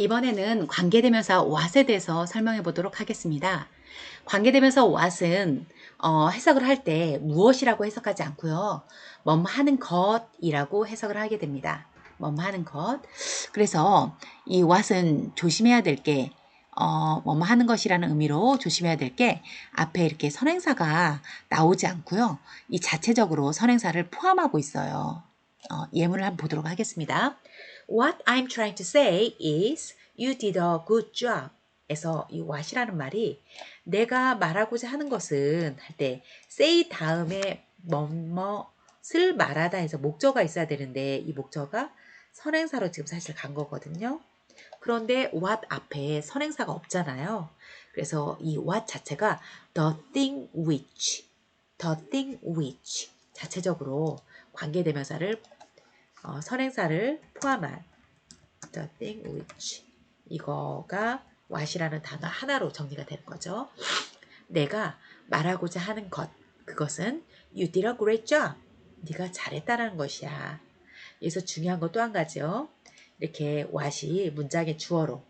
이번에는 관계대명사 what에 대해서 설명해 보도록 하겠습니다. 관계대명사 what은 어, 해석을 할 때 무엇이라고 해석하지 않고요. 뭐뭐 하는 것이라고 해석을 하게 됩니다. 뭐뭐 하는 것. 그래서 이 what은 조심해야 될게 어, 뭐뭐 하는 것이라는 의미로 조심해야 될 게 앞에 이렇게 선행사가 나오지 않고요. 이 자체적으로 선행사를 포함하고 있어요. 어, 예문을 한번 보도록 하겠습니다. What I'm trying to say is you did a good job. 에서 이 what이라는 말이 내가 말하고자 하는 것은 할 때 say 다음에 뭐뭐을 말하다 해서 목적어가 있어야 되는데 이 목적어가 선행사로 지금 사실 간 거거든요. 그런데 what 앞에 선행사가 없잖아요. 그래서 이 what 자체가 the thing which, the thing which 자체적으로 관계 대명사를 어, 선행사를 포함한 the thing which 이거가 what이라는 단어 하나로 정리가 되는 거죠. 내가 말하고자 하는 것 그것은 you did a great job. 네가 잘했다는 것이야. 여기서 중요한 것 또 한 가지요. 이렇게 what이 문장의 주어로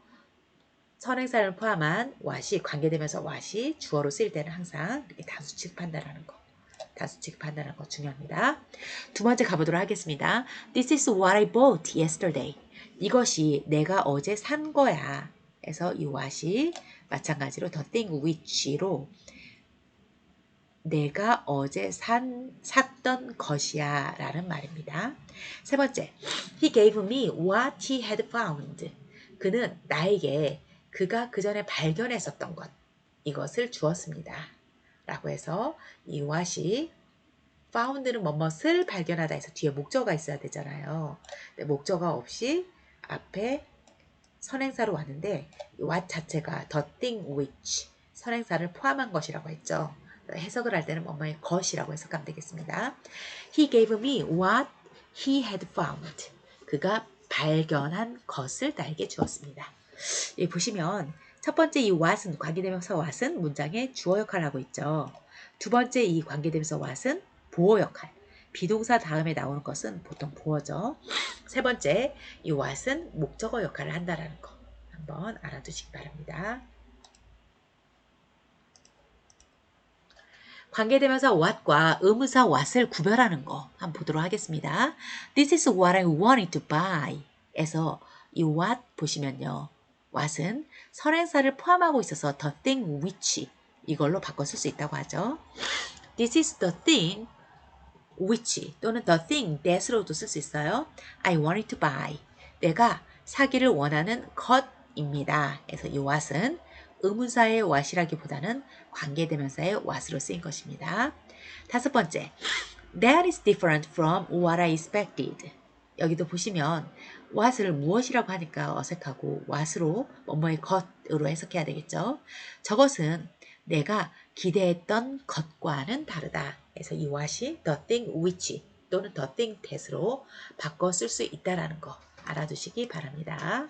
선행사를 포함한 what이 관계되면서 what이 주어로 쓰일 때는 항상 이렇게 단수 취급한다는 거. 단수 취급한다는 거 중요합니다. 두 번째 가보도록 하겠습니다. This is what I bought yesterday. 이것이 내가 어제 산 거야. 그래서 이 what이 마찬가지로 the thing which로 내가 어제 산, 샀던 것이야 라는 말입니다. 세 번째, he gave me what he had found. 그는 나에게 그가 그 전에 발견했었던 것, 이것을 주었습니다. 라고 해서 이 what이 found는 뭐뭇을 발견하다 해서 뒤에 목적어가 있어야 되잖아요. 목적어 없이 앞에 선행사로 왔는데 what 자체가 the thing which 선행사를 포함한 것이라고 했죠. 해석을 할 때는 뭐뭐의 것이라고 해석하면 되겠습니다. He gave me what he had found. 그가 발견한 것을 나에게 주었습니다. 예, 보시면 첫 번째 이 what은 관계대명사 what은 문장의 주어 역할을 하고 있죠. 두 번째 이 관계대명사 what은 보호 역할. 비동사 다음에 나오는 것은 보통 보어죠. 세 번째, 이 what은 목적어 역할을 한다라는 거 한번 알아두시기 바랍니다. 관계대명사 what과 의무사 what을 구별하는 거 한번 보도록 하겠습니다. This is what I wanted to buy. 에서 이 what 보시면요. What은 선행사를 포함하고 있어서 the thing which 이걸로 바꿔 쓸 수 있다고 하죠. This is the thing which 또는 the thing that으로도 쓸 수 있어요. I wanted to buy. 내가 사기를 원하는 것입니다. 그래서 이 what은 의문사의 what이라기보다는 관계대명사의 what으로 쓰인 것입니다. 다섯 번째, that is different from what I expected. 여기도 보시면 what을 무엇이라고 하니까 어색하고 what으로 뭐뭐의 것으로 해석해야 되겠죠. 저것은 내가 기대했던 것과는 다르다. 그래서 이 what이 the thing which 또는 the thing that으로 바꿔 쓸 수 있다라는 거 알아두시기 바랍니다.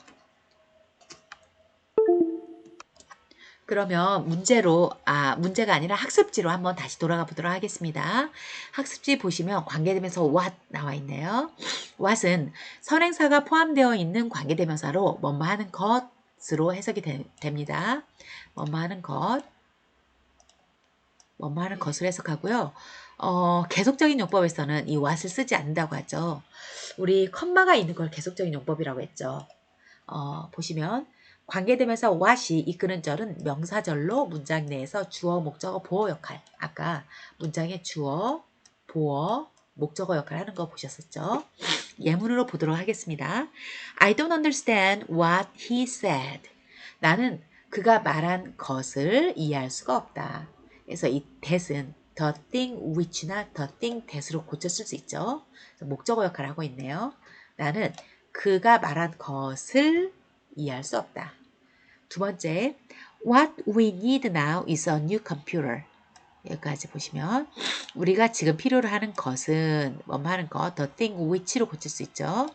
그러면 문제로 아 문제가 아니라 학습지로 한번 다시 돌아가 보도록 하겠습니다. 학습지 보시면 관계대명사 what 나와 있네요. what은 선행사가 포함되어 있는 관계대명사로 뭐뭐 하는 것으로 해석이 되, 됩니다. 뭐뭐 하는 것 뭐뭐 하는 것을 해석하고요. 어, 계속적인 용법에서는 이 what을 쓰지 않는다고 하죠. 우리 컴마가 있는 걸 계속적인 용법이라고 했죠. 어, 보시면 관계되면서 what이 이끄는 절은 명사절로 문장 내에서 주어, 목적어, 보어 역할. 아까 문장의 주어, 보어, 목적어 역할을 하는 거 보셨었죠? 예문으로 보도록 하겠습니다. I don't understand what he said. 나는 그가 말한 것을 이해할 수가 없다. 그래서 이 that은 the thing which나 the thing that으로 고쳤을 수 있죠. 목적어 역할을 하고 있네요. 나는 그가 말한 것을 이해할 수 없다. 두 번째, what we need now is a new computer. 여기까지 보시면 우리가 지금 필요로 하는 것은 뭐뭐 하는 것, the thing which로 고칠 수 있죠.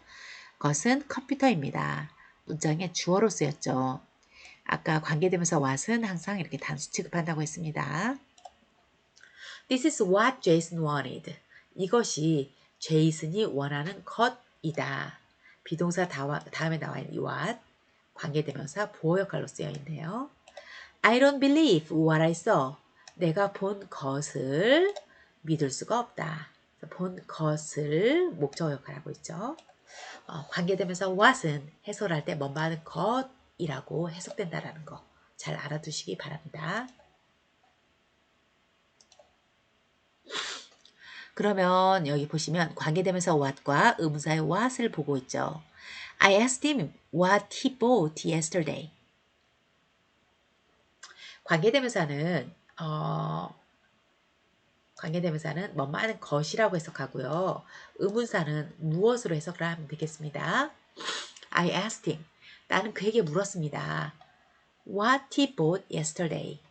것은 컴퓨터입니다. 문장의 주어로 쓰였죠. 아까 관계되면서 what은 항상 이렇게 단수 취급한다고 했습니다. This is what Jason wanted. 이것이 제이슨이 원하는 것이다. 비동사 다음에 나와 있는 what 관계대명사 보호 역할로 쓰여 있네요. I don't believe what I saw. 내가 본 것을 믿을 수가 없다. 본 것을 목적 역할하고 있죠. 어, 관계되면서 what은 해설할 때 뭔가 하는 것이라고 해석된다라는 거 잘 알아두시기 바랍니다. 그러면 여기 보시면 관계되면서 what과 의문사의 what을 보고 있죠. I asked him what he bought yesterday. 관계대명사는 어, 관계대명사는 하는 것이라고 해석하고요. 의문사는 무엇으로 해석을 하면 되겠습니다. I asked him. 나는 그에게 물었습니다. What he bought yesterday.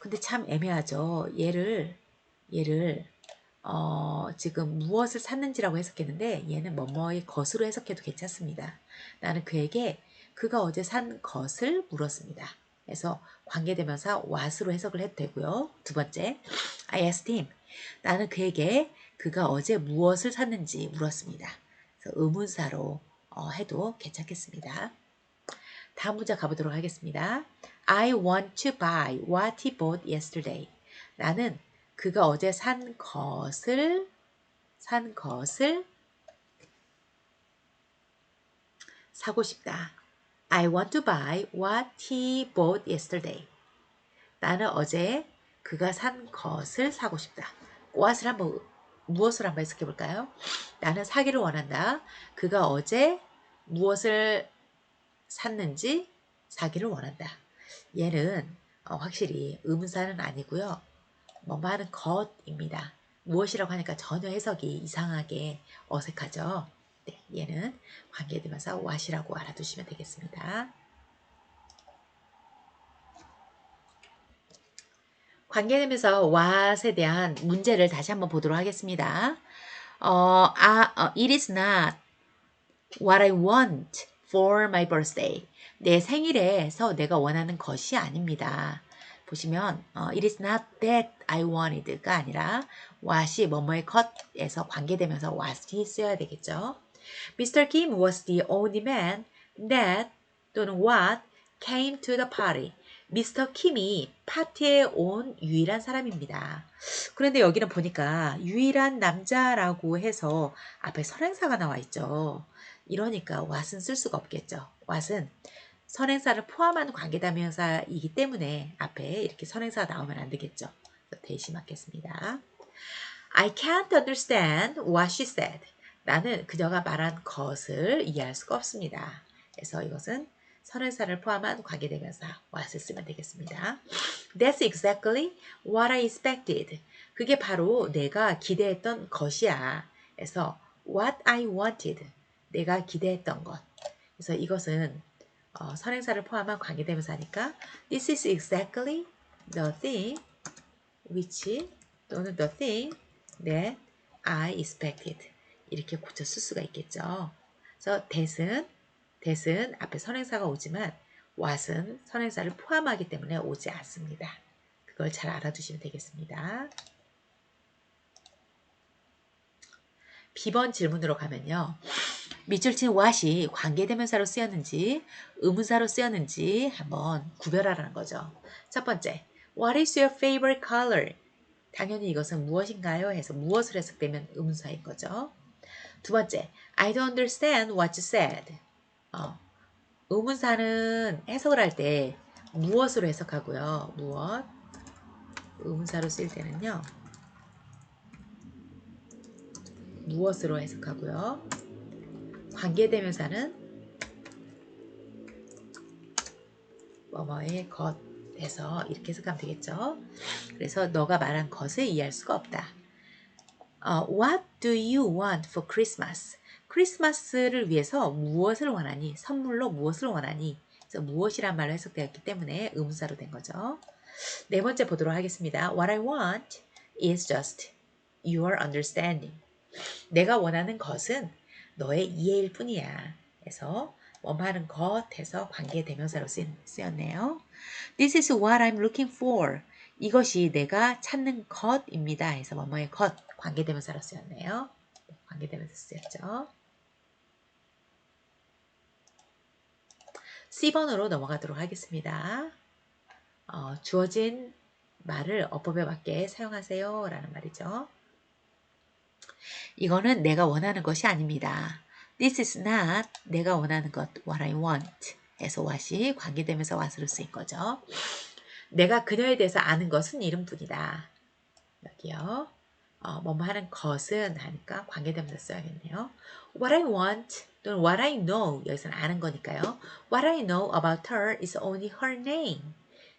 근데 참 애매하죠. 얘를 얘를 어, 지금 무엇을 샀는지라고 해석했는데 얘는 뭐뭐의 것으로 해석해도 괜찮습니다. 나는 그에게 그가 어제 산 것을 물었습니다. 그래서 관계대명사 what으로 해석을 해도 되고요. 두 번째, I asked him. 나는 그에게 그가 어제 무엇을 샀는지 물었습니다. 그래서 의문사로 어, 해도 괜찮겠습니다. 다음 문제 가보도록 하겠습니다. I want to buy what he bought yesterday. 나는 그가 어제 산 것을 산 것을 사고 싶다. I want to buy what he bought yesterday. 나는 어제 그가 산 것을 사고 싶다. what을 한번 무엇을 한번 해석해 볼까요? 나는 사기를 원한다. 그가 어제 무엇을 샀는지 사기를 원한다. 얘는 어, 확실히 의문사는 아니고요. 뭐뭐 하는 것입니다. 무엇이라고 하니까 전혀 해석이 이상하게 어색하죠. 네, 얘는 관계대명사 what이라고 알아두시면 되겠습니다. 관계대명사 what에 대한 문제를 다시 한번 보도록 하겠습니다. 어, 아, 어, it is not what I want for my birthday. 내 생일에서 내가 원하는 것이 아닙니다. 보시면 어, it is not that I wanted가 아니라 what이 뭐뭐의 것에서 관계되면서 what이 쓰여야 되겠죠. Mr. Kim was the only man that 또는 what came to the party. 미스터 킴이 파티에 온 유일한 사람입니다. 그런데 여기는 보니까 유일한 남자라고 해서 앞에 선행사가 나와 있죠. 이러니까 what은 쓸 수가 없겠죠. what은 선행사를 포함한 관계대명사이기 때문에 앞에 이렇게 선행사가 나오면 안 되겠죠. 대신 맞겠습니다. I can't understand what she said. 나는 그녀가 말한 것을 이해할 수가 없습니다. 그래서 이것은 선행사를 포함한 관계대명사 what을 쓰면 되겠습니다. That's exactly what I expected. 그게 바로 내가 기대했던 것이야. 그래서 what I wanted. 내가 기대했던 것. 그래서 이것은 어, 선행사를 포함한 관계대명사니까 This is exactly the thing which 또는 the thing that I expected 이렇게 고쳐 쓸 수가 있겠죠. 그래서 that은 that은 앞에 선행사가 오지만 what은 선행사를 포함하기 때문에 오지 않습니다. 그걸 잘 알아두시면 되겠습니다. B번 질문으로 가면요. 밑줄 친 what이 관계대명사로 쓰였는지 의문사로 쓰였는지 한번 구별하라는 거죠. 첫 번째, What is your favorite color? 당연히 이것은 무엇인가요? 해서 무엇을 해석되면 의문사인 거죠. 두 번째, I don't understand what you said. 어, 의문사는 해석을 할 때 무엇으로 해석하고요. 무엇? 의문사로 쓰일 때는요. 무엇으로 해석하고요. 관계대명사는 뭐뭐의 것에서 이렇게 해석하면 되겠죠. 그래서 너가 말한 것을 이해할 수가 없다. 어, What do you want for Christmas? 크리스마스를 위해서 무엇을 원하니? 선물로 무엇을 원하니? 그래서 무엇이란 말로 해석되었기 때문에 의문사로 된 거죠. 네 번째 보도록 하겠습니다. What I want is just your understanding. 내가 원하는 것은 너의 이해일 뿐이야. 그래서 뭐하는 것에서 관계 대명사로 쓰였네요. This is what I'm looking for. 이것이 내가 찾는 것입니다. 해서 뭐뭐의 것 관계 대명사로 쓰였네요. 관계 대명사 쓰였죠. C번으로 넘어가도록 하겠습니다. 어, 주어진 말을 어법에 맞게 사용하세요. 라는 말이죠. 이거는 내가 원하는 것이 아닙니다. This is not 내가 원하는 것, what I want. 에서 what이 관계되면서 what으로 쓰인 거죠. 내가 그녀에 대해서 아는 것은 이름뿐이다. 여기요. 어, 뭐뭐 하는 것은 하니까 관계되면서 써야겠네요. What I want 또는 what I know 여기서는 아는 거니까요. What I know about her is only her name.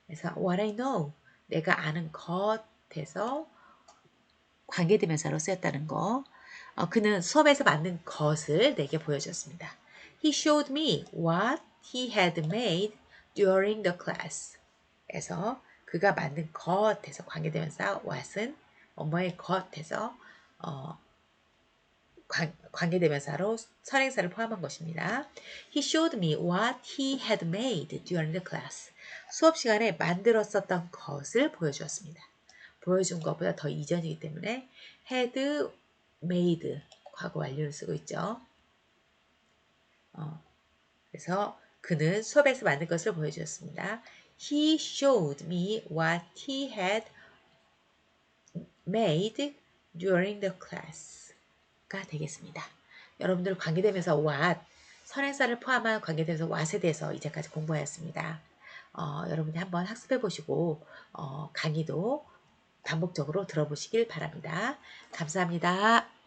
그래서 what I know 내가 아는 것에서 관계대명사로 쓰였다는 거. 어, 그는 수업에서 만든 것을 내게 보여줬습니다. He showed me what he had made during the class. 에서 그가 만든 것에서 관계대명사 what은 뭐뭐의 것에서 어, 관, 관계대명사로 선행사를 포함한 것입니다. He showed me what he had made during the class. 수업 시간에 만들었었던 것을 보여주었습니다. 보여준 것보다 더 이전이기 때문에 had made 과거 완료를 쓰고 있죠. 어, 그래서 그는 수업에서 만든 것을 보여주었습니다. He showed me what he had made during the class가 되겠습니다. 여러분들 관계되면서 what, 선행사를 포함한 관계되면서 what에 대해서 이제까지 공부하였습니다. 어, 여러분이 한번 학습해 보시고 어, 강의도 반복적으로 들어보시길 바랍니다. 감사합니다.